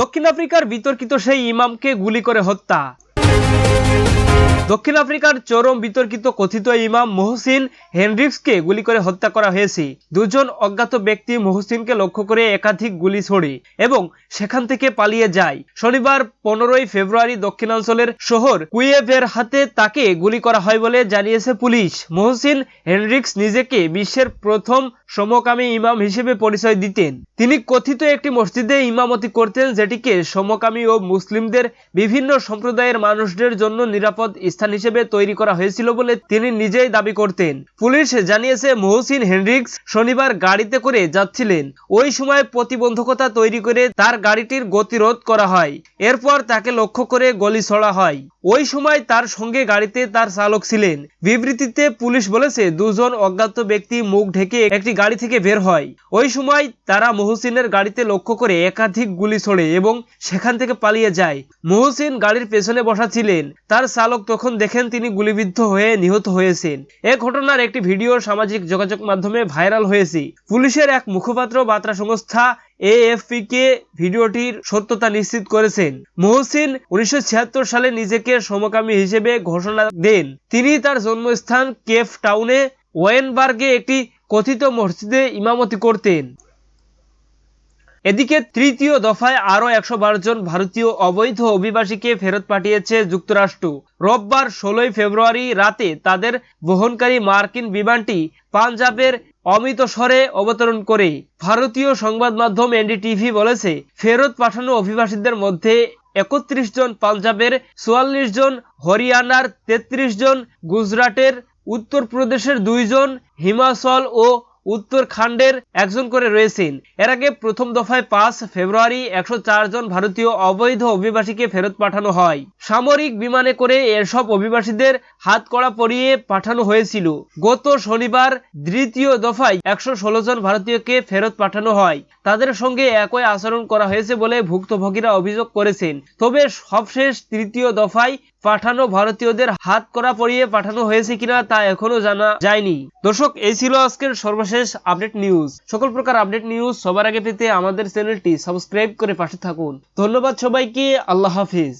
দক্ষিণ আফ্রিকার বিতর্কিত সেই ইমামকে গুলি করে হত্যা। দক্ষিণ আফ্রিকার চরম বিতর্কিত কথিত ইমাম মহসিন হেনরিক্সকে গুলি করে হত্যা করা হয়েছে। দুজন অজ্ঞাত ব্যক্তি মহসিনকে লক্ষ্য করে একাধিক গুলি ছোড়ে এবং সেখান থেকে পালিয়ে যায়। শনিবার পনেরোই ফেব্রুয়ারি দক্ষিণাঞ্চলের শহর কুয়েভের হাতে তাকে গুলি করা হয় বলে জানিয়েছে পুলিশ। মহসিন হেনরিক্স নিজেকে বিশ্বের প্রথম সমকামী ইমাম হিসেবে পরিচয় দিতেন। তিনি কথিত একটি মসজিদে ইমামতি করতেন যেটিকে সমকামী ও মুসলিমদের বিভিন্ন সম্প্রদায়ের মানুষদের জন্য নিরাপদ স্থান হিসেবে তৈরি করা হয়েছিল বলে তিনি নিজেই দাবি করতেন। পুলিশ জানিয়েছে, মহসিন হেনরিক্স শনিবার গাড়িতে করে যাচ্ছিলেন। ওই সময় প্রতিবন্ধকতা তৈরি করে তার গাড়িটির গতিরোধ করা হয়। এরপর তাকে লক্ষ্য করে গলি ছড়া হয়। ওই সময় তার সঙ্গে গাড়িতে তার চালক ছিলেন। বিবৃতিতে পুলিশ বলেছে, দুজন অজ্ঞাত ব্যক্তি মুখ ঢেকে একটি গাড়ি থেকে বের হয়। ওই সময় তারা মহসিনের গাড়িতে লক্ষ্য করে একাধিক গুলি ছোড়ে এবং সেখান থেকে পালিয়ে যায়। মহসিন গাড়ির পেছনে বসা ছিলেন। তার চালক তখন দেখেন তিনি গুলিবিদ্ধ হয়ে নিহত হয়েছেন। এ ঘটনার একটি ভিডিও সামাজিক যোগাযোগ মাধ্যমে ভাইরাল হয়েছে। পুলিশের এক মুখপাত্র বার্তা সংস্থা এএফপি কে ভিডিওটির সত্যতা নিশ্চিত করেছেন। মহসিন উনিশশো সালে নিজেকে সমকামী হিসেবে ঘোষণা দেন। তিনি তার জন্মস্থান কেফ টাউনে ওয়েনবার্গে একটি কথিত মসজিদে ইমামতি করতেন। এদিকে তৃতীয় দফায় আরও একশো বারো জন ভারতীয় অবৈধ অভিবাসীকে ফেরত পাঠিয়েছে যুক্তরাষ্ট্র। রোববার ষোলোই ফেব্রুয়ারি রাতে তাদের বহনকারী মার্কিন বিমানটি পাঞ্জাবের অমৃতসরে অবতরণ করে ভারতীয় সংবাদ মাধ্যম এনডিটিভি বলেছে, ফেরত পাঠানো অভিবাসীদের মধ্যে একত্রিশ জন পাঞ্জাবের, চুয়াল্লিশ জন হরিয়ানার, তেত্রিশ জন গুজরাটের, উত্তরপ্রদেশের দুইজন হিমাচল ও উত্তরাখণ্ডের একজন করে রয়েছেন। এর আগে প্রথম দফায় পাঁচ ফেব্রুয়ারি একশো জন ভারতীয় অবৈধ অভিবাসীকে ফেরত পাঠানো হয়। সামরিক বিমানে করে এসব অভিবাসীদের হাত কড়া পরিয়ে পাঠানো হয়েছিল। গত শনিবার দ্বিতীয় দফায় একশো ষোলো জন ভারতীয়কে ফেরত পাঠানো হয়। তাদের সঙ্গে একই আচরণ করা হয়েছে বলে ভুক্তভোগীরা অভিযোগ করেছেন। তবে সবশেষ তৃতীয় দফায় পাঠানো ভারতীয়দের হাত করা পড়িয়ে পাঠানো হয়েছে কিনা তা এখনও জানা যায়নি। দর্শক, এই ছিল আজকের সর্বশেষ আপডেট নিউজ। সকল প্রকার আপডেট নিউজ সবার আগে পেতে আমাদের চ্যানেলটি সাবস্ক্রাইব করে পাশে থাকুন। ধন্যবাদ সবাইকে, আল্লাহ হাফিজ।